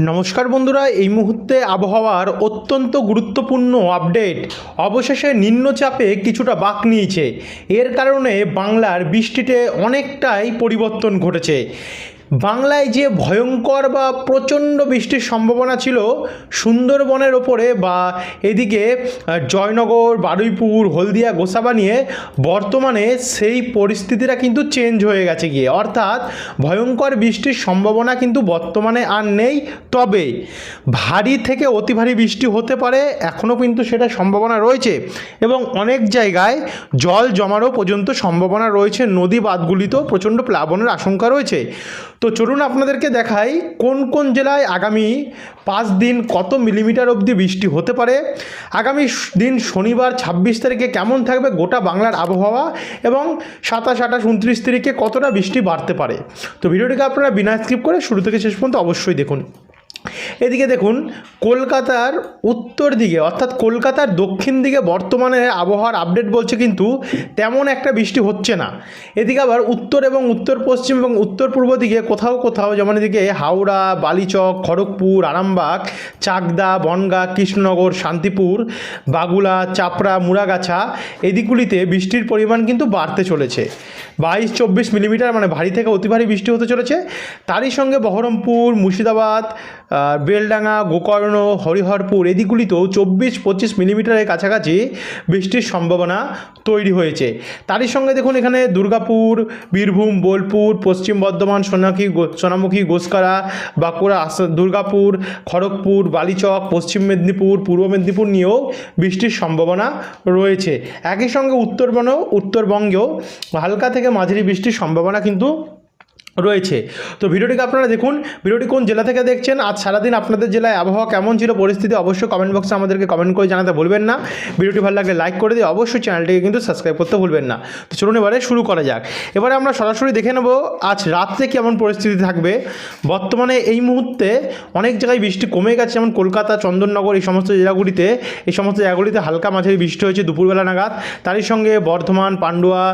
নমস্কার বন্ধুরা, এই মুহূর্তে আবহাওয়ার অত্যন্ত গুরুত্বপূর্ণ আপডেট। অবশেষে নিম্নচাপে কিছুটা বাক নিয়েছে। এর কারণে বাংলার বৃষ্টিতে অনেকটাই পরিবর্তন ঘটেছে। বাংলায় যে ভয়ঙ্কর বা প্রচণ্ড বৃষ্টির সম্ভাবনা ছিল সুন্দরবনের ওপরে বা এদিকে জয়নগর, বারুইপুর, হলদিয়া, গোসাবা নিয়ে বর্তমানে সেই পরিস্থিতিটা কিন্তু চেঞ্জ হয়ে গেছে গিয়ে। অর্থাৎ ভয়ঙ্কর বৃষ্টির সম্ভাবনা কিন্তু বর্তমানে আর নেই, তবে ভারী থেকে অতি ভারী বৃষ্টি হতে পারে, এখনও কিন্তু সেটা সম্ভাবনা রয়েছে এবং অনেক জায়গায় জল জমারও পর্যন্ত সম্ভাবনা রয়েছে, নদী বাঁধগুলিতেও প্রচণ্ড প্লাবনের আশঙ্কা রয়েছে। তো চলুন আপনাদেরকে দেখাই কোন কোন জেলায় আগামী পাঁচ দিন কত মিলিমিটার অবধি বৃষ্টি হতে পারে। আগামী দিন শনিবার ছাব্বিশ তারিখে কেমন থাকবে গোটা বাংলার আবহাওয়া এবং সাতাশ, আঠাশ, উনত্রিশ তারিখে কতটা বৃষ্টি বাড়তে পারে। তো ভিডিওটিকে আপনারা বিনা স্কিপ করে শুরু থেকে শেষ পর্যন্ত অবশ্যই দেখুন। এদিকে দেখুন, কলকাতার উত্তর দিকে, অর্থাৎ কলকাতার দক্ষিণ দিকে বর্তমানে আবহাওয়ার আপডেট বলছে কিন্তু তেমন একটা বৃষ্টি হচ্ছে না। এদিকে আবার উত্তর এবং উত্তর পশ্চিম এবং উত্তর পূর্ব দিকে কোথাও কোথাও যেমন এদিকে হাওড়া, বালিচক, খড়গপুর, আরামবাগ, চাকদা, বনগা, কৃষ্ণনগর, শান্তিপুর, বাগুলা, চাপড়া মুরাগাছা এদিকগুলিতে বৃষ্টির পরিমাণ কিন্তু বাড়তে চলেছে। বাইশ চব্বিশ মিলিমিটার মানে ভারী থেকে অতি ভারী বৃষ্টি হতে চলেছে। তারই সঙ্গে বহরমপুর, মুর্শিদাবাদ বেলডাঙ্গা, গোকর্ণ, হরিহরপুর এদিকগুলিতেও চব্বিশ, পঁচিশ মিলিমিটারের কাছাকাছি বৃষ্টির সম্ভাবনা তৈরি হয়েছে। তারই সঙ্গে দেখুন এখানে দুর্গাপুর, বীরভূম, বোলপুর, পশ্চিম বর্ধমান সোনামুখী সোনামুখী গোসকারা বাঁকুড়া দুর্গাপুর, খড়গপুর, বালিচক, পশ্চিম মেদিনীপুর, পূর্ব মেদিনীপুর নিয়েও বৃষ্টির সম্ভাবনা রয়েছে। একই সঙ্গে উত্তরবঙ্গ উত্তরবঙ্গেও হালকা থেকে মাঝারি বৃষ্টির সম্ভাবনা কিন্তু রয়েছে। তো ভিডিওটিকে আপনারা দেখুন, ভিডিওটি কোন জেলা থেকে দেখছেন, আজ সারাদিন আপনাদের জেলায় আবহাওয়া কেমন ছিল, পরিস্থিতি অবশ্যই কমেন্ট বক্সে আমাদেরকে কমেন্ট করে জানাতে ভুলবেন না। ভিডিওটি ভালো লাগলে লাইক করে দিয়ে অবশ্যই চ্যানেলটিকে কিন্তু সাবস্ক্রাইব করতে ভুলবেন না। তো চলুন এবারে শুরু করা যাক। এবারে আমরা সরাসরি দেখে নেব, আজ রাত্রে কেমন পরিস্থিতি থাকবে। বর্তমানে এই মুহূর্তে অনেক জায়গায় বৃষ্টি কমে গেছে, যেমন কলকাতা, চন্দননগর, এই সমস্ত জেলাগুলিতে। এই সমস্ত জায়গাগুলিতে হালকা মাঝারি বৃষ্টি হয়েছে দুপুরবেলা নাগাদ। তারই সঙ্গে বর্ধমান, পান্ডুয়া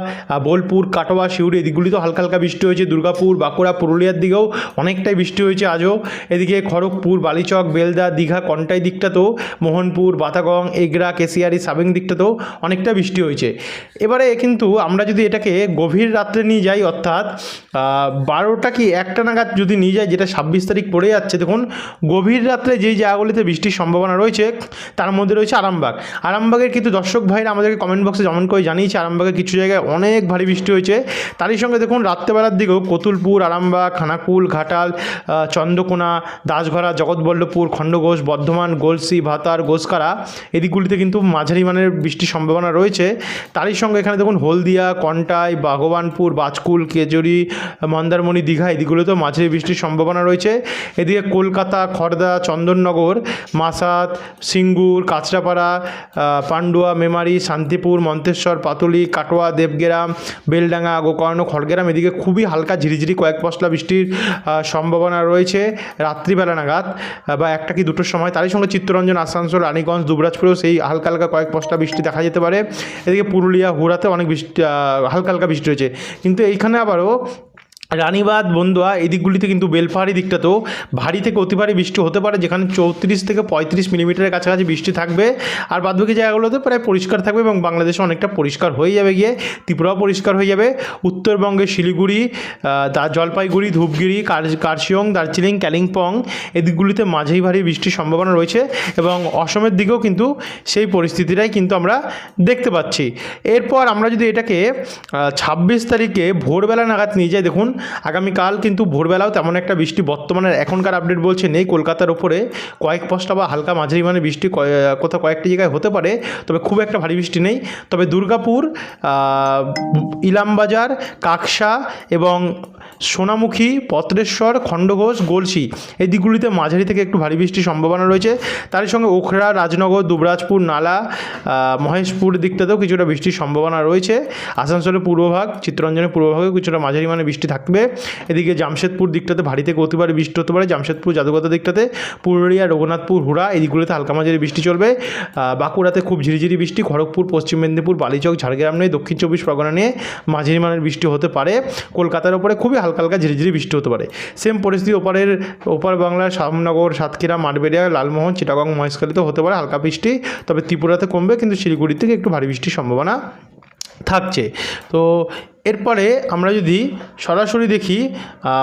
বোলপুর, কাটোয়া শিউড়ি এদিকগুলিতেও হালকা হালকা বৃষ্টি হয়েছে। দুর্গাপুর বাঁকুড়া পুরুলিয়ার দিকেও অনেকটাই বৃষ্টি হয়েছে আজও। এদিকে খড়গপুর, বালিচক, বেলদা, দীঘা, কন্টাই দিকটাতেও, মোহনপুর বাতাগং এগরা, কেশিয়ারি, সাবেং দিকটাতেও অনেকটা বৃষ্টি হয়েছে। এবারে কিন্তু আমরা যদি এটাকে গভীর রাত্রে নিয়ে যাই, অর্থাৎ বারোটা কি একটা নাগাদ যদি নিয়ে যাই, যেটা ছাব্বিশ তারিখ পড়ে যাচ্ছে, দেখুন, গভীর রাত্রে যেই জায়গাগুলিতে বৃষ্টির সম্ভাবনা রয়েছে, তার মধ্যে রয়েছে আরামবাগ। আরামবাগের কিন্তু দর্শক ভাইরা আমাদেরকে কমেন্ট বক্সে যেমন করে জানিয়েছে, আরামবাগের কিছু জায়গায় অনেক ভারী বৃষ্টি হয়েছে। তারই সঙ্গে দেখুন, রাত্রেবেলার দিকেও কতুলপুর আরামবাগ, খানাকুল, ঘাটাল চন্দ্রকোনা, দাসঘরা, জগৎবল্লভপুর, খণ্ডঘোষ, বর্ধমান, গোলসি, ভাতার, গোসকারা এদিকগুলিতে কিন্তু মাঝারি মানের বৃষ্টির সম্ভাবনা রয়েছে। তারই সঙ্গে এখানে দেখুন হলদিয়া, কন্টাই ভগবানপুর বাজকুল, কেজরি, মন্দারমণি, দীঘা এদিকগুলোতেও মাঝারি বৃষ্টির সম্ভাবনা রয়েছে। এদিকে কলকাতা খড়দা চন্দননগর মাসাত সিঙ্গুর, কাঁচরাপাড়া পান্ডুয়া, মেমারি, শান্তিপুর, মন্তেশ্বর, পাতুলি, কাটোয়া, দেবগ্রাম, বেলডাঙ্গা, গোকর্ণ, খড়গ্রাম এদিকে খুবই হালকা ঝিরিঝিরি কয়েক পশলা বৃষ্টির সম্ভাবনা রয়েছে, রাত্রিবেলা নাগাদ বা একটা কি দুটোর সময়, তারই সঙ্গে চিত্তরঞ্জন, আসানসোল, রানীগঞ্জ, দুবরাজপুরেও সেই হালকা হালকা কয়েক পশলা বৃষ্টি দেখা যেতে পারে। এদিকে পুরুলিয়া, হুড়াতে অনেক বৃষ্টি হালকা হালকা বৃষ্টি রয়েছে কিন্তু এইখানে আবারও রানীবাদ বন্দুয়া এই দিকগুলিতে কিন্তু বেলপাহাড়ি দিকটাতেও ভারী থেকে অতি ভারী বৃষ্টি হতে পারে, যেখানে চৌত্রিশ থেকে পঁয়ত্রিশ মিলিমিটারের কাছাকাছি বৃষ্টি থাকবে। আর বাদবাকি জায়গাগুলোতে প্রায় পরিষ্কার থাকবে এবং বাংলাদেশে অনেকটা পরিষ্কার হয়ে যাবে গিয়ে, ত্রিপুরাও পরিষ্কার হয়ে যাবে। উত্তরবঙ্গে শিলিগুড়ি জলপাইগুড়ি, ধূপগিরি, কার- কার্শিয়ং, দার্জিলিং কালিম্পং এই দিকগুলিতে মাঝারি ভারী বৃষ্টির সম্ভাবনা রয়েছে এবং অসমের দিকেও কিন্তু সেই পরিস্থিতিটাই কিন্তু আমরা দেখতে পাচ্ছি। এরপর আমরা যদি এটাকে ছাব্বিশ তারিখে ভোরবেলা নাগাদ নিয়ে যাই, দেখুন আগামীকাল কিন্তু ভোরবেলাও তেমন একটা বৃষ্টি বর্তমানের এখনকার আপডেট বলছে নেই। কলকাতার ওপরে কয়েক পশলা বা হালকা মাঝারি মানে বৃষ্টি কোথাও কয়েকটি জায়গায় হতে পারে, তবে খুব একটা ভারী বৃষ্টি নেই। তবে দুর্গাপুর ইলামবাজার, কাকসা এবং সোনামুখী, পত্রেশ্বর, খণ্ডঘোষ, গোলসি এই দিকগুলিতে মাঝারি থেকে একটু ভারী বৃষ্টির সম্ভাবনা রয়েছে। তারই সঙ্গে ওখরা, রাজনগর, দুবরাজপুর, নালা মহেশপুর দিকটাতেও কিছুটা বৃষ্টির সম্ভাবনা রয়েছে। আসানসোলের পূর্বভাগ, চিত্তরঞ্জনের পূর্বভাগেও কিছুটা মাঝারি মানে বৃষ্টি থাকবে। এদিকে জামশেদপুর দিকটাতে ভারী থেকে অতি ভারী বৃষ্টি হতে পারে। জামশেদপুর জাদুঘাটা দিকটাতে পুরুলিয়া, রঘুনাথপুর, হুড়া এই হালকা মাঝারি বৃষ্টি চলবে। বাঁকুড়াতে খুব ঝিরিঝিরি বৃষ্টি। খড়গপুর, পশ্চিম মেদিনীপুর, বালিচক, ঝাড়গ্রাম নিয়ে দক্ষিণ চব্বিশ পরগনা নিয়ে মাঝারি মানের বৃষ্টি হতে পারে। কলকাতার ওপরে খুবই হালকা হালকা ঝিরিঝিরি বৃষ্টি হতে পারে। সেম পরিস্থিতি ওপারের ওপার বাংলার শ্যামনগর সাতক্ষীরা, মাঠবেড়িয়া, লালমোহন, চিটাগং, মহেশখালীতেও হতে পারে হালকা বৃষ্টি। তবে ত্রিপুরাতে কমবে, কিন্তু শিলিগুড়ি থেকে একটু ভারী বৃষ্টির সম্ভাবনা থাকছে। তো এরপরে আমরা যদি সরাসরি দেখি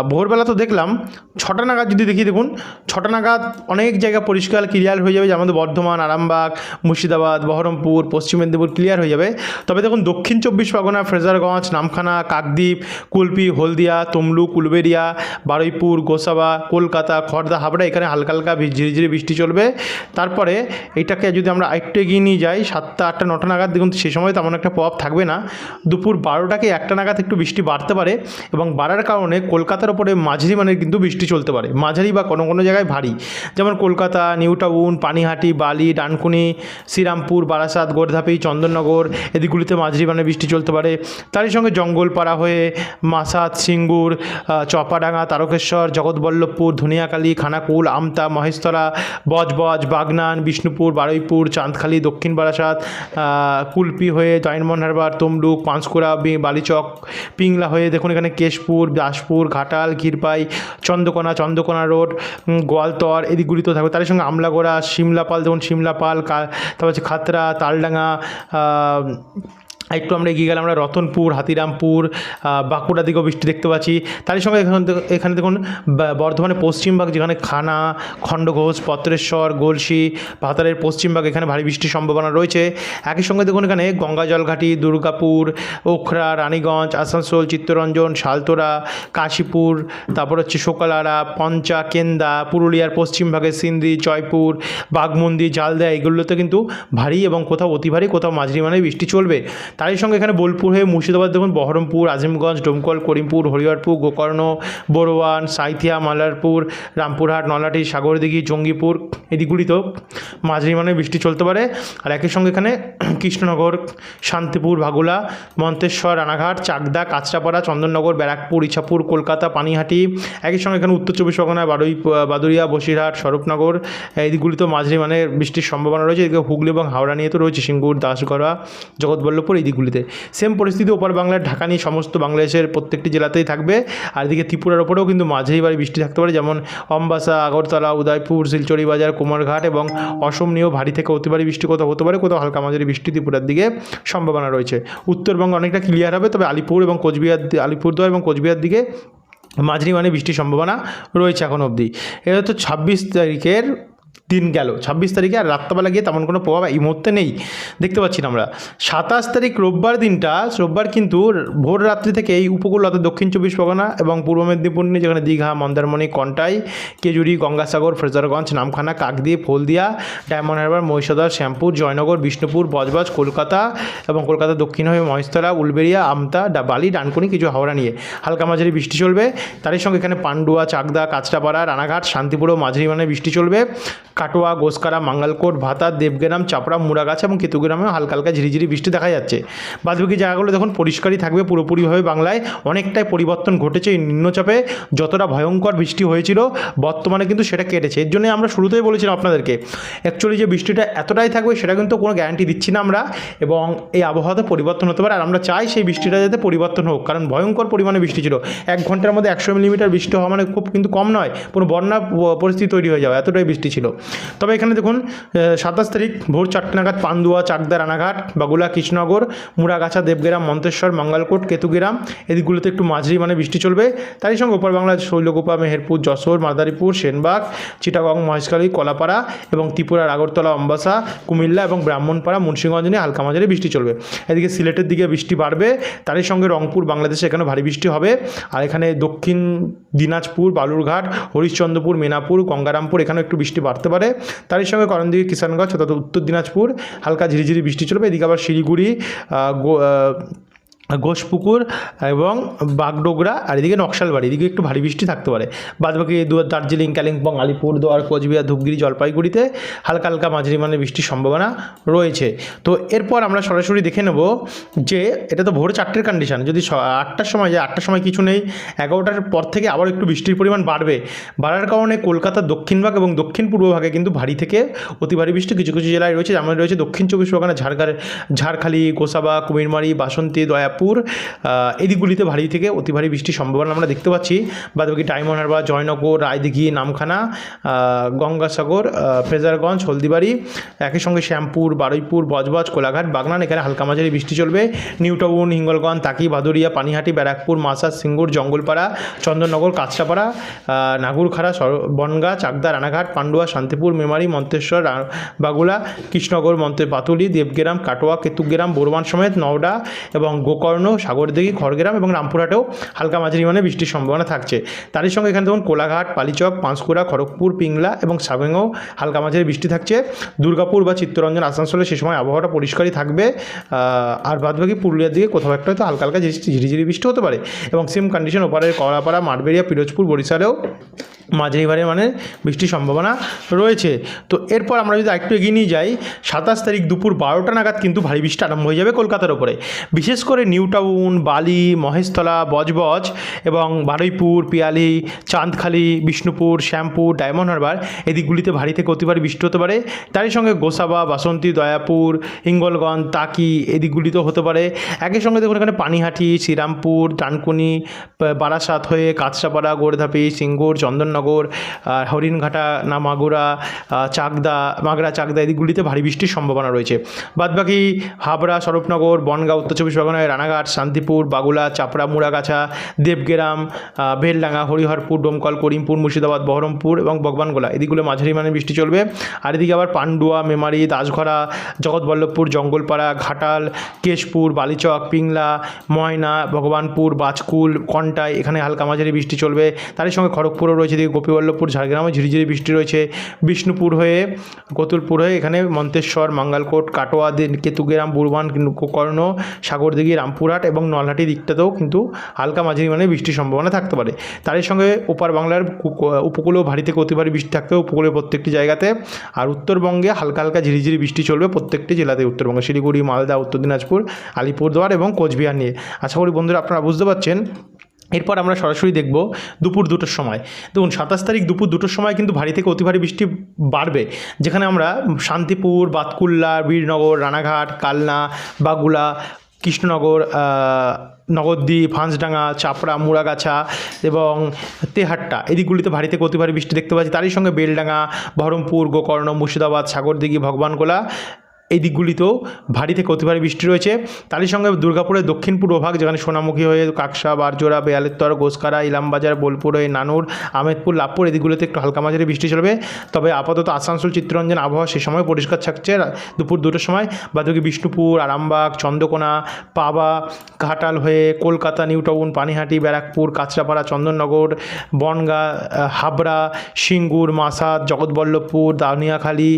ভোরবেলা তো দেখলাম, ছটা নাগাদ যদি দেখি দেখুন, ছটা নাগাদ অনেক জায়গা পরিষ্কার ক্লিয়ার হয়ে যাবে, যেমন আমাদের বর্ধমান, আরামবাগ, মুর্শিদাবাদ, বহরমপুর, পশ্চিম মেদিনীপুর ক্লিয়ার হয়ে যাবে। তবে দেখুন, দক্ষিণ চব্বিশ পরগনা, ফ্রেজারগঞ্জ, নামখানা, কাকদ্বীপ, কুলপি, হলদিয়া, তমলুক, উলবেরিয়া, বারুইপুর, গোসাবা, কলকাতা খড়দা হাবড়া, এখানে হালকা হালকা বি- ঝিরিঝিরি বৃষ্টি চলবে। তারপরে এটাকে যদি আমরা আরেকটু এগিয়ে নিয়ে যাই, সাতটা, আটটা, নটা নাগাদ দেখুন, সে সময় তেমন একটা প্রভাব থাকবে না। দুপুর বারোটাকে একটা নাগাদ একটু বৃষ্টি বাড়তে পারে এবং বাড়ার কারণে কলকাতার ওপরে মাঝারি মানের কিন্তু বৃষ্টি চলতে পারে। মাঝারি বা কোনো কোনো জায়গায় ভারী। যেমন কলকাতা, নিউ টাউন, পানিহাটি, বালি, ডানকুনি, শ্রীরামপুর, বারাসাত, গোর্ধাপি, চন্দননগর এদিকগুলিতে মাঝারি মানের বৃষ্টি চলতে পারে। তারই সঙ্গে জঙ্গলপাড়া হয়ে মাসাত, সিঙ্গুর চপাডাঙ্গা, তারকেশ্বর, জগৎবল্লভপুর ধনিয়াকালী খানাকুল, আমতা, মহেশতলা, বজবজ, বাগনান, বিষ্ণুপুর, বারুইপুর, চাঁদখালি, দক্ষিণ বারাসাত কুলপি হয়ে জয়নমোহন হারবার, তমলুক, পাঁশকুড়া, বি- বালিচক পিংলা হয়ে দেখুন এখানে কেশপুর, দাসপুর, ঘাটাল, ক্ষীরপাই, চন্দ্রকোনা চন্দ্রকোনা রোড গোয়ালতর এদিকগুলিতেও থাকবে। তার সঙ্গে আমলাগোড়া, শিমলাপাল, দেখুন শিমলাপাল তারপর হচ্ছে খাতরা তালডাঙ্গা একটু আমরা এগিয়ে গেলাম, আমরা রতনপুর, হাতিরামপুর বাঁকুড়া দিকেও বৃষ্টি দেখতে পাচ্ছি। তারই সঙ্গে এখানে এখানে দেখুন, বা- বর্ধমানের পশ্চিমভাগ যেখানে খানা, খণ্ডঘোষ, পত্রেশ্বর, গলসি পাতালের পশ্চিমভাগ এখানে ভারী বৃষ্টির সম্ভাবনা রয়েছে। একই সঙ্গে দেখুন, এখানে গঙ্গা জলঘাটি, দুর্গাপুর, ওখরা, রানীগঞ্জ, আসানসোল, চিত্তরঞ্জন, শালতোরা, কাশীপুর, তারপর হচ্ছে শোকালারা, পঞ্চা, কেন্দা, পুরুলিয়ার পশ্চিমভাগে সিন্দি জয়পুর, বাঘমন্দি, জালদা, এগুলোতে কিন্তু ভারী এবং কোথাও অতি ভারী, কোথাও মাঝারি মানে বৃষ্টি চলবে। তারই সঙ্গে এখানে বোলপুর হয়ে মুর্শিদাবাদ, দেখুন, বহরমপুর, আজিমগঞ্জ, ডোমকল, করিমপুর, হরিহরপুর, গোকর্ণ, বড়োয়ান, সাঁইথিয়া, মালারপুর, রামপুরহাট নলাটি সাগরদিঘি, জঙ্গিপুর এদিকগুলিতেও মাঝারি মানের বৃষ্টি চলতে পারে। আর একই সঙ্গে এখানে কৃষ্ণনগর, শান্তিপুর, ভাগুলা, মন্তেশ্বর, রানাঘাট, চাকদা, কাঁচরাপাড়া, চন্দননগর, ব্যারাকপুর, ইছাপুর, কলকাতা, পানিহাটি, একই সঙ্গে এখানে উত্তর চব্বিশ পরগনা, বারুই, বাদুরিয়া, বসিরহাট, স্বরূপনগর এইদিকগুলিতেও মাঝারি মানে বৃষ্টির সম্ভাবনা রয়েছে। এদিকে হুগলি এবং হাওড়া নিয়ে তো রয়েছে সিঙ্গুর, দাসগড়া, জগৎবল্লভপুর, এই দিকগুলিতে। সেম পরিস্থিতি ওপার বাংলার ঢাকা নিয়ে সমস্ত বাংলাদেশের প্রত্যেকটি জেলাতেই থাকবে। আর এদিকে ত্রিপুরার ওপরেও কিন্তু মাঝারি বাড়ি বৃষ্টি থাকতে পারে, যেমন অম্বাসা, আগরতলা, উদয়পুর, শিলচরি, বাজার, কুমারঘাট এবং অসম নিয়েও ভারী থেকে অতি ভারী বৃষ্টি কোথাও হতে পারে, কোথাও হালকা মাঝারি বৃষ্টি ত্রিপুরার দিকে সম্ভাবনা রয়েছে। উত্তরবঙ্গ অনেকটা ক্লিয়ার হবে, তবে আলিপুর এবং কোচবিহার আলিপুরদুয়ার এবং কোচবিহার দিকে মাঝারি মানে বৃষ্টির সম্ভাবনা রয়েছে এখন অবধি। এটা তো ছাব্বিশ তারিখের দিন গেল। ছাব্বিশ তারিখে আর রাত্রবেলা গিয়ে তেমন কোনো প্রভাব এই মুহূর্তে নেই। দেখতে পাচ্ছি না আমরা। সাতাশ তারিখ রোববার দিনটা, রোববার কিন্তু ভোর রাত্রি থেকে এই উপকূল অর্থাৎ দক্ষিণ চব্বিশ পরগনা এবং পূর্ব মেদিনীপুর নিয়ে যেখানে দীঘা, মন্দারমণি, কন্টাই, কেজুরি, গঙ্গাসাগর, ফ্রেজারগঞ্জ, নামখানা, কাকদ্বীপ, হলদিয়া, ডায়মন্ড হারবার মহিষাদর শ্যামপুর, জয়নগর, বিষ্ণুপুর, বজবজ, কলকাতা এবং কলকাতা দক্ষিণ হয়ে মহেশতলা, উলবেড়িয়া, আমতা বালি ডানকুনি কিছু হাওড়া নিয়ে। হালকা মাঝারি বৃষ্টি চলবে। তারই সঙ্গে এখানে পান্ডুয়া, চাকদা, কাঁচরাপাড়া, রানাঘাট শান্তিপুরও মাঝারি মানে বৃষ্টি চলবে। কাটোয়া, গোসকারা, মাঙ্গালকোট, ভাতা, দেবগ্রাম, চাপড়া, মুড়াগাছা এবং কেতুগ্রামেও হালকা হালকা ঝিরিঝিরি বৃষ্টি দেখা যাচ্ছে। বাদবাকি জায়গাগুলো দেখুন পরিষ্কারই থাকবে, পুরোপুরিভাবে বাংলায় অনেকটাই পরিবর্তন ঘটেছে এই নিম্নচাপে। যতটা ভয়ঙ্কর বৃষ্টি হয়েছিল, বর্তমানে কিন্তু সেটা কেটেছে। এর জন্যই আমরা শুরুতেই বলেছিলাম আপনাদেরকে অ্যাকচুয়ালি যে বৃষ্টিটা এতটাই থাকবে সেটা কিন্তু কোনো গ্যারান্টি দিচ্ছি না আমরা এবং এই আবহাওয়াতে পরিবর্তন হতে পারে। আর আমরা চাই সেই বৃষ্টিটা যাতে পরিবর্তন হোক, কারণ ভয়ঙ্কর পরিমাণে বৃষ্টি ছিল। এক ঘণ্টার মধ্যে একশো মিলিমিটার বৃষ্টি হওয়া মানে খুব কিন্তু কম নয়, পুরো বন্যা পরিস্থিতি তৈরি হয়ে যাওয়া, এতটাই বৃষ্টি ছিল। তবে এখানে দেখুন সাতাশ তারিখ ভোর চারটে নাগাদ পান্ডুয়া, চাকদা, রানাঘাট, বাগুলা, কৃষ্ণনগর, মুড়াগাছা, দেবগ্রাম, মন্তেশ্বর, মঙ্গলকোট, কেতুগ্রাম, এদিকগুলোতে একটু মাঝারি মানে বৃষ্টি চলবে। তারই সঙ্গে উপর বাংলার শৈলকুপা, মেহেরপুর, যশোর, মাদারীপুর, সেনবাগ, চিটাগং, মহেশখালী, কলাপাড়া এবং ত্রিপুরার আগরতলা, অম্বাসা, কুমিল্লা এবং ব্রাহ্মণপাড়া, মুন্সিগঞ্জ নিয়ে হালকা মাঝারি বৃষ্টি চলবে। এদিকে সিলেটের দিকে বৃষ্টি বাড়বে। তারই সঙ্গে রংপুর, বাংলাদেশে এখানে ভারী বৃষ্টি হবে। আর এখানে দক্ষিণ দিনাজপুর, বালুরঘাট, হরিশ্চন্দ্রপুর, মেনাপুর, গঙ্গারামপুর, এখানেও একটু বৃষ্টি বাড়তে পারে। তারই সঙ্গে করণদিঘি কিষানগঞ্জ অর্থাৎ উত্তর দিনাজপুর হালকা ঝিরিঝিরি বৃষ্টি চলবে। এদিকে আবার শিলিগুড়ি ঘোষপুকুর এবং বাগডোগরা আর এদিকে নকশালবাড়ি, এদিকে একটু ভারী বৃষ্টি থাকতে পারে। বাদবাকি দু- দার্জিলিং, কালিম্পং আলিপুরদুয়ার কোচবিহার, ধূপগিরি, জলপাইগুড়িতে হালকা হালকা মাঝারি মানের বৃষ্টির সম্ভাবনা রয়েছে। তো এরপর আমরা সরাসরি দেখে নেব যে এটা তো ভোর চারটের কন্ডিশান যদি আটটার সময় যায়, আটটার সময় কিছু নেই, এগারোটার পর থেকে আবার একটু বৃষ্টির পরিমাণ বাড়বে। বাড়ার কারণে কলকাতার দক্ষিণ ভাগ এবং দক্ষিণ পূর্ব ভাগে কিন্তু ভারী থেকে অতি ভারী বৃষ্টি কিছু কিছু জেলায় রয়েছে। যেমন রয়েছে দক্ষিণ চব্বিশ পরগনা ঝাড়গার ঝাড়খালি, গোসাবা, কুমিরমারি, বাসন্তী, দয়াপুর ব্যারাকপুর আহ, এই দিকগুলিতে ভারী থেকে অতি ভারী বৃষ্টির সম্ভাবনা আমরা দেখতে পাচ্ছি। বাদবাকি ডায়মন্ড হারবার জয়নগর রায়দিঘি নামখানা গঙ্গাসাগর ফ্রেজারগঞ্জ হলদিবাড়ি একই সঙ্গে শ্যামপুর বারুইপুর বজবজ কোলাঘাট বাগনান এখানে হালকা মাঝারি বৃষ্টি চলবে। নিউটাউন হিঙ্গলগঞ্জ তাকি ভাদুরিয়া পানিহাটি ব্যারাকপুর মাসাজ সিঙ্গুর জঙ্গলপাড়া চন্দননগর কাঁচরাপাড়া নাগুরখাড়া বনগাঁ চাকদা রানাঘাট পান্ডুয়া শান্তিপুর মেমারি মন্তেশ্বর বাগুলা কৃষ্ণনগর মন্তে পাতুলি দেবগ্রাম কাটোয়া কেতুগ্রাম বোরমান সমেত নওডা এবং গোকর্ণ সাগরদিঘি, খড়গ্রাম এবং রামপুরহাটেও হালকা মাঝারি মানে বৃষ্টির সম্ভাবনা থাকছে। তারই সঙ্গে এখানে দেখুন কোলাঘাট, পালিচক, পাঁশকুড়া, খড়গপুর, পিংলা এবং সাবেঙ্গেও হালকা মাঝারি বৃষ্টি থাকছে। দুর্গাপুর বা চিত্তরঞ্জন আসানসোলে সে সময় আবহাওয়াটা পরিষ্কারই থাকবে। আর বাদবাকি পুরুলিয়ার দিকে কোথাও একটা হয়তো হালকা হালকা ঝিরিঝিরি বৃষ্টি হতে পারে। এবং সেম কন্ডিশন ওপারের কড়াপাড়া মাঠবেড়িয়া, পিরোজপুর, বরিশালেও মাঝারি ভারে মানে বৃষ্টির সম্ভাবনা রয়েছে। তো এরপর আমরা যদি একটু এগিয়ে নিয়ে যাই, সাতাশ তারিখ দুপুর বারোটা নাগাদ কিন্তু ভারী বৃষ্টি আরম্ভ হয়ে যাবে কলকাতার ওপরে। বিশেষ করে নিউ টাউন বালি, মহেশতলা, বজবজ এবং বারুইপুর, পিয়ালি, চাঁদখালি, বিষ্ণুপুর, শ্যামপুর, ডায়মন্ড হারবার এদিকগুলিতে দিকগুলিতে ভারী থেকে অতি ভারী বৃষ্টি হতে পারে। তারই সঙ্গে গোসাবা, বাসন্তী, দয়াপুর হিঙ্গলগঞ্জ তাকি এই দিকগুলিতেও হতে পারে। একই সঙ্গে দেখুন এখানে পানিহাটি, শ্রীরামপুর, ডানকুনি বারাসাত হয়ে কাঁচরাপাড়া গোরধাপি সিঙ্গুর, চন্দননগর আর হরিণঘাটা না মাগুরা চাকদা, মাগরা, চাকদা এই দিকগুলিতে ভারী বৃষ্টির সম্ভাবনা রয়েছে। বাদবাকি হাবড়া, স্বরূপনগর বনগাঁ উত্তর চব্বিশ পরগনায় রানাঘাট, শান্তিপুর, বাগুলা, চাপড়া, মুড়াগাছা, দেবগ্রাম বেলডাঙ্গা হরিহরপুর, ডোমকল, করিমপুর, মুর্শিদাবাদ, বহরমপুর এবং বগবানগোলা এদিকগুলো মাঝারি মানে বৃষ্টি চলবে। আর এদিকে আবার পান্ডুয়া, মেমারি দাসঘরা জগৎবল্লভপুর, জঙ্গলপাড়া, ঘাটাল, কেশপুর, বালিচক, পিংলা, ময়না, ভগবানপুর, বাজকুল, কন্টাই এখানে হালকা মাঝারি বৃষ্টি চলবে। তারই সঙ্গে খড়গপুরও রয়েছে গোপীবল্লভপুর, ঝাড়গ্রামে ঝিরিঝিরি বৃষ্টি রয়েছে। বিষ্ণুপুর হয়ে কতুলপুর হয়ে এখানে মন্তেশ্বর, মঙ্গলকোট, কাটোয়া কেতুগ্রাম বুরবান কর্ণ, সাগরদিঘি, রামপুরহাট এবং নলহাটি দিকটাতেও কিন্তু হালকা মাঝারি মানে বৃষ্টির সম্ভাবনা থাকতে পারে। তারই সঙ্গে ওপার বাংলার উপকূলেও ভারী থেকে অতি ভারী বৃষ্টি থাকতে উপকূলের প্রত্যেকটি জায়গাতে। আর উত্তরবঙ্গে হালকা হালকা ঝিরিঝিরি বৃষ্টি চলবে প্রত্যেকটি জেলাতে উত্তরবঙ্গে। শিলিগুড়ি, মালদা, উত্তর দিনাজপুর, আলিপুরদুয়ার এবং কোচবিহার নিয়ে। আশা করি বন্ধুরা আপনারা বুঝতে পারছেন এরপর আমরা সরাসরি দেখব দুপুর দুটোর সময়। দেখুন সাতাশ তারিখ দুপুর দুটোর সময় কিন্তু ভারী থেকে অতি ভারী বৃষ্টি বাড়বে যেখানে আমরা শান্তিপুর বাতকুল্লা বীরনগর রানাঘাট কালনা বাগুলা কৃষ্ণনগর আহ, নগরদ্বীপ হাঁসডাঙ্গা চাপড়া মুড়াগাছা এবং তেহাট্টা এদিকগুলিতে ভারী থেকে অতি ভারী বৃষ্টি দেখতে পাচ্ছি। তারই সঙ্গে বেলডাঙ্গা বহরমপুর গোকর্ণ মুর্শিদাবাদ সাগরদিঘি ভগবানগোলা এই দিকগুলিতেও ভারী থেকে অতি ভারী বৃষ্টি রয়েছে। তারই সঙ্গে দুর্গাপুরের দক্ষিণ পূর্ব ভাগ, যেখানে সোনামুখী হয়ে কাকসা, বারজোড়া, বেয়ালেত্তর, গোসকারা, ইলামবাজার, বোলপুর হয়ে নানুর আমেদপুর লাভপুর এদিকগুলোতে একটু হালকা মাঝারি বৃষ্টি চলবে। তবে আপাতত আসানসোল, চিত্তরঞ্জন আবহাওয়া সে সময় পরিষ্কার থাকছে দুপুর দুটোর সময়। বাদবাকি বিষ্ণুপুর, আরামবাগ, চন্দ্রকোনা, পাবা, ঘাটাল হয়ে কলকাতা নিউ টাউন পানিহাটি, ব্যারাকপুর, কাঁচরাপাড়া, চন্দননগর, বনগাঁ হাবড়া, সিঙ্গুর, মাসাদ, জগৎবল্লভপুর, দানিয়াখালী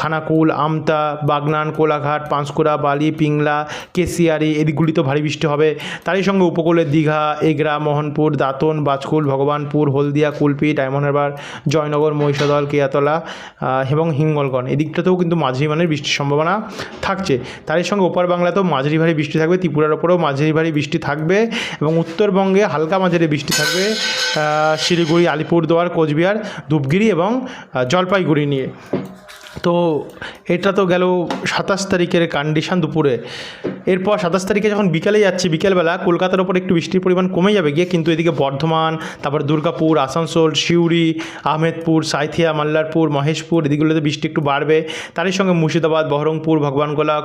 খানাকুল, আমতা বাগনান, কোলাঘাট, পাঁশকুড়া, বালি, পিংলা, কেশিয়ারি এদিকগুলিতেও ভারী বৃষ্টি হবে। তারই সঙ্গে উপকূলের দীঘা, এগরা, মোহনপুর, দাঁতন, বাজকুল, ভগবানপুর, হলদিয়া, কুলপি, ডায়মন্ড হারবার, জয়নগর, মহিষাদল, কেয়াতলা এবং হিঙ্গলগণ এদিকটাতেও কিন্তু মাঝারি মানের বৃষ্টির সম্ভাবনা থাকছে। তারই সঙ্গে ওপার বাংলাতেও মাঝারি ভারী বৃষ্টি থাকবে, ত্রিপুরার ওপরেও মাঝারি ভারী বৃষ্টি থাকবে এবং উত্তরবঙ্গে হালকা মাঝারি বৃষ্টি থাকবে শিলিগুড়ি, আলিপুরদুয়ার, কোচবিহার, ধূপগিরি এবং জলপাইগুড়ি নিয়ে। তো এটা তো গেল সাতাশ তারিখের কন্ডিশন দুপুরে। এরপর সাতাশ তারিখে যখন বিকেলে যাচ্ছি, বিকেলবেলা কলকাতার ওপর একটু বৃষ্টির পরিমাণ কমে যাবে গিয়ে কিন্তু এদিকে বর্ধমান, তারপর দুর্গাপুর, আসানসোল, সিউড়ি, আহমেদপুর, সাঁইথিয়া, মাল্লারপুর, মহেশপুর এদিকগুলোতে বৃষ্টি একটু বাড়বে। তারই সঙ্গে মুর্শিদাবাদ, বহরমপুর, ভগবানগোলা,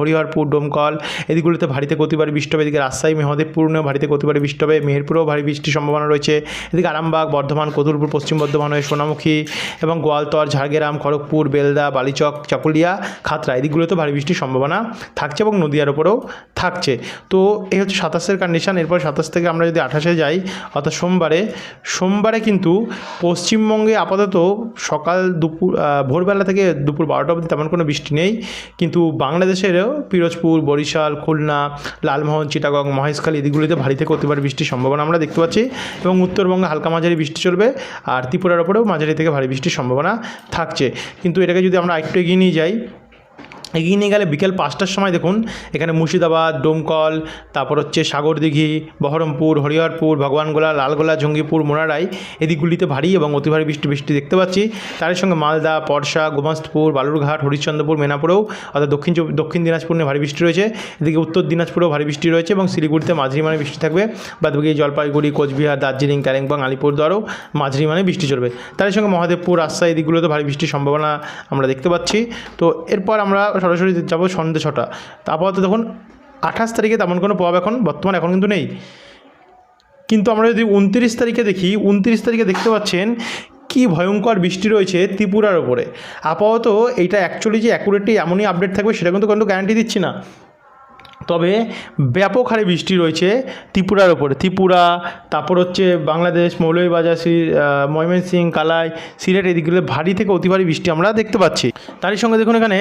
হরিহরপুর, ডোমকল এদিকগুলোতে ভারীতে গতিবারে বৃষ্টি হবে। এদিকে রাজশাহী মেহদেবপুরেও ভারীতে গতিবারে বৃষ্টি হবে। মেহেরপুরেও ভারী বৃষ্টির সম্ভাবনা রয়েছে। এদিকে আরামবাগ, বর্ধমান কতুলপুর পশ্চিম বর্ধমান হয়ে সোনামুখী এবং গোয়ালতর, ঝাড়গ্রাম, খড়গপুর বেলদা বালিচক চাকুলিয়া খাতড়া এদিকগুলোতে ভারী বৃষ্টির সম্ভাবনা থাকছে এবং নদীয়ার ওপরেও থাকছে। তো এই হচ্ছে সাতাশের কন্ডিশন এরপর সাতাশ থেকে আমরা যদি আঠাশে যাই, অর্থাৎ সোমবারে সোমবারে কিন্তু পশ্চিমবঙ্গে আপাতত সকাল দুপুর ভোরবেলা থেকে দুপুর বারোটা অবধি তেমন কোনো বৃষ্টি নেই। কিন্তু বাংলাদেশেরও পিরোজপুর, বরিশাল, খুলনা, লালমোহন, চিটাগং, মহেশখালী এদিকগুলিতে ভারী থেকে অতিবার বৃষ্টির সম্ভাবনা আমরা দেখতে পাচ্ছি এবং উত্তরবঙ্গে হালকা মাঝারি বৃষ্টি চলবে আর ত্রিপুরার ওপরেও মাঝারি থেকে ভারী বৃষ্টির সম্ভাবনা থাকছে। কিন্তু এটাকে যদি আমরা একটু এগিয়ে নিয়ে যাই এগিয়ে নিয়ে গেলে বিকেল পাঁচটার সময় দেখুন, এখানে মুর্শিদাবাদ, ডোমকল, তারপর হচ্ছে সাগরদিঘি, বহরমপুর, হরিহরপুর, ভগবানগোলা, লালগোলা, জঙ্গিপুর মোনারাই এদিকগুলিতে ভারী এবং অতি ভারী বৃষ্টি বৃষ্টি দেখতে পাচ্ছি। তার সঙ্গে মালদা, পরশা গোমাস্তপুর বালুরঘাট, হরিশ্চন্দ্রপুর, মেনাপুরেও অর্থাৎ দক্ষিণ দক্ষিণ দিনাজপুর নিয়ে ভারী বৃষ্টি রয়েছে। এদিকে উত্তর দিনাজপুরেও ভারী বৃষ্টি রয়েছে এবং শিলিগুড়িতে মাঝারি মানে বৃষ্টি থাকবে। বাদবাকি জলপাইগুড়ি, কোচবিহার, দার্জিলিং, কালিম্পং, আলিপুরদুয়ারও মাঝারি মানে বৃষ্টি চলবে। তার সঙ্গে মহাদেবপুর, রাজশাহী এদিকগুলোতে ভারী বৃষ্টির সম্ভাবনা আমরা দেখতে পাচ্ছি। তো এরপর আমরা সরাসরি যাব সন্ধ্যে ছটা। আপাতত দেখুন, আঠাশ তারিখে তেমন কোনো প্রভাব এখন বর্তমান এখন কিন্তু নেই। কিন্তু আমরা যদি উনত্রিশ তারিখে দেখি, উনত্রিশ তারিখে দেখতে পাচ্ছেন কি ভয়ঙ্কর বৃষ্টি রয়েছে ত্রিপুরার ওপরে। আপাতত এইটা অ্যাকচুয়ালি যে অ্যাকুরেটলি এমনই আপডেট থাকবে, সেটা কিন্তু কোনো গ্যারান্টি দিচ্ছি না। তবে ব্যাপক হারে বৃষ্টি রয়েছে ত্রিপুরার ওপরে ত্রিপুরা, তারপর হচ্ছে বাংলাদেশ, মৌলভীবাজার শ্রী ময়মনসিং কালাই, সিলেট এদিকগুলো ভারী থেকে অতি ভারী বৃষ্টি আমরা দেখতে পাচ্ছি। তারই সঙ্গে দেখুন এখানে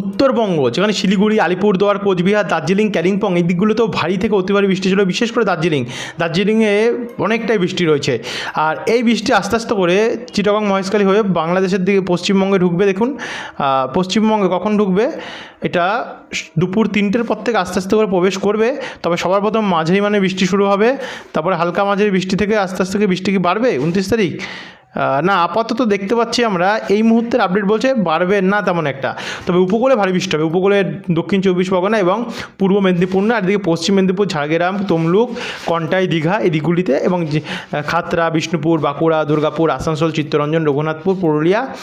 উত্তরবঙ্গ, যেখানে শিলিগুড়ি, আলিপুরদুয়ার, কোচবিহার, দার্জিলিং কালিম্পং এই দিকগুলোতেও ভারী থেকে অতি ভারী বৃষ্টি ছিল, বিশেষ করে দার্জিলিং। দার্জিলিংয়ে অনেকটাই বৃষ্টি রয়েছে। আর এই বৃষ্টি আস্তে আস্তে করে চিটাগং মহেশখালী হয়ে বাংলাদেশের দিকে পশ্চিমবঙ্গে ঢুকবে। দেখুন পশ্চিমবঙ্গে কখন ঢুকবে? এটা দুপুর তিনটের পর থেকে আস্তে আস্তে করে প্রবেশ করবে, তবে সবার প্রথম মাঝেই মানে বৃষ্টি শুরু হবে, তারপরে হালকা মাঝারি বৃষ্টি থেকে আস্তে আস্তে বৃষ্টি কি বাড়বে? উনত্রিশ তারিখ? না, আপাতত দেখতে পাচ্ছি আমরা, এই মুহূর্তের আপডেট বলছে বাড়বে না তেমন একটা। তবে উপকূলে ভারী বৃষ্টি হবে। উপকূলে দক্ষিণ চব্বিশ পরগনা এবং পূর্ব মেদিনীপুর না, এদিকে পশ্চিম মেদিনীপুর, ঝাড়গ্রাম, তমলুক, কন্টাই, দীঘা এই দিকগুলিতে এবং খাতরা, বিষ্ণুপুর, বাঁকুড়া, দুর্গাপুর, আসানসোল, চিত্তরঞ্জন, রঘুনাথপুর, পুরুলিয়া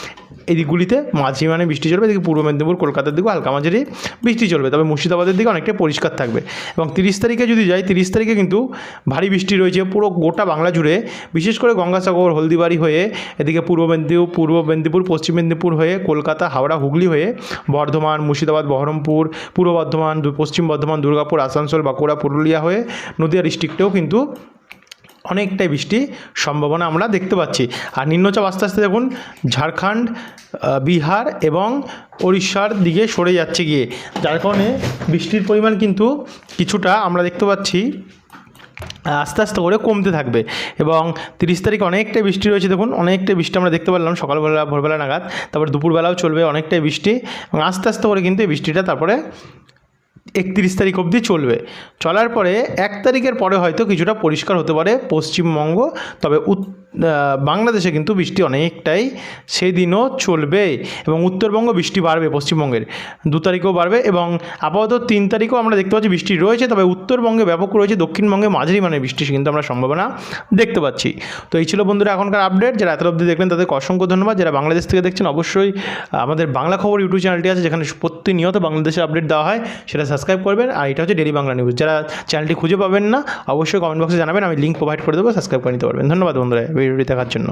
এই দিকগুলিতে মাঝারি মানে বৃষ্টি চলবে। এদিকে পূর্ব মেদিনীপুর, কলকাতার দিকে হালকা মাঝারি বৃষ্টি চলবে। তবে মুর্শিদাবাদের দিকে অনেকটাই পরিষ্কার থাকবে। এবং তিরিশ তারিখে যদি যাই, তিরিশ তারিখে কিন্তু ভারী বৃষ্টি রয়েছে। পুরো গোটা বাংলা জুড়ে। বিশেষ করে গঙ্গাসাগর, হলদিবাড়ি হয়ে এদিকে পূর্ব মেদিনীপুর পূর্ব মেদিনীপুর, পশ্চিম মেদিনীপুর হয়ে কলকাতা, হাওড়া, হুগলি হয়ে বর্ধমান, মুর্শিদাবাদ, বহরমপুর, পূর্ব বর্ধমান পশ্চিম বর্ধমান, দুর্গাপুর, আসানসোল, বাঁকুড়া, পুরুলিয়া হয়ে নদীয়া ডিস্ট্রিক্টেও কিন্তু অনেকটাই বৃষ্টি সম্ভাবনা আমরা দেখতে পাচ্ছি। আর নিম্নচাপ আস্তে আস্তে দেখুন ঝাড়খণ্ড বিহার এবং উড়িষ্যার দিকে সরে যাচ্ছে গিয়ে। যার কারণে বৃষ্টির পরিমাণ কিন্তু কিছুটা আমরা দেখতে পাচ্ছি আস্তে আস্তে করে কমতে থাকবে। এবং তিরিশ তারিখ অনেকটাই বৃষ্টি রয়েছে দেখুন অনেকটাই বৃষ্টি আমরা দেখতে পারলাম সকালবেলা ভোরবেলা নাগাদ। তারপর দুপুরবেলাও চলবে অনেকটাই বৃষ্টি। এবং আস্তে আস্তে করে কিন্তু এই বৃষ্টিটা তারপরে একত্রিশ তারিখ অবধি চলবে। চলার পরে এক তারিখের পরে হয়তো কিছুটা পরিষ্কার হতে পারে পশ্চিমবঙ্গ তবে উত- আহ, বাংলাদেশে কিন্তু বৃষ্টি অনেকটাই সেই দিনও চলবে এবং উত্তরবঙ্গ বৃষ্টি বাড়বে, পশ্চিমবঙ্গের দু তারিখেও বাড়বে এবং আপাতত তিন তারিখেও আমরা দেখতে পাচ্ছি বৃষ্টি রয়েছে, তবে উত্তরবঙ্গে ব্যাপক রয়েছে, দক্ষিণবঙ্গে মাঝারি মানে বৃষ্টি কিন্তু আমরা সম্ভাবনা দেখতে পাচ্ছি। তো এই ছিল বন্ধুরা এখনকার আপডেট যারা এত অবধি দেখলেন তাদেরকে অসংখ্য ধন্যবাদ। যারা বাংলাদেশ থেকে দেখছেন, অবশ্যই আমাদের বাংলা খবর ইউটিউব চ্যানেলটি আছে, যেখানে প্রতিনিয়ত বাংলাদেশের আপডেট দেওয়া হয়, সেটা সাবস্ক্রাইব করবেন। আর এটা হচ্ছে ডেলি বাংলা নিউজ যারা চ্যানেলটি খুঁজে পাবেন না, অবশ্যই কমেন্ট বক্সে জানাবেন, আমি লিঙ্ক প্রোভাইড করে দেবো সাবস্ক্রাইব করে নিতে পারবেন। ধন্যবাদ বন্ধুরা। ভিডিওটি দেখার জন্য।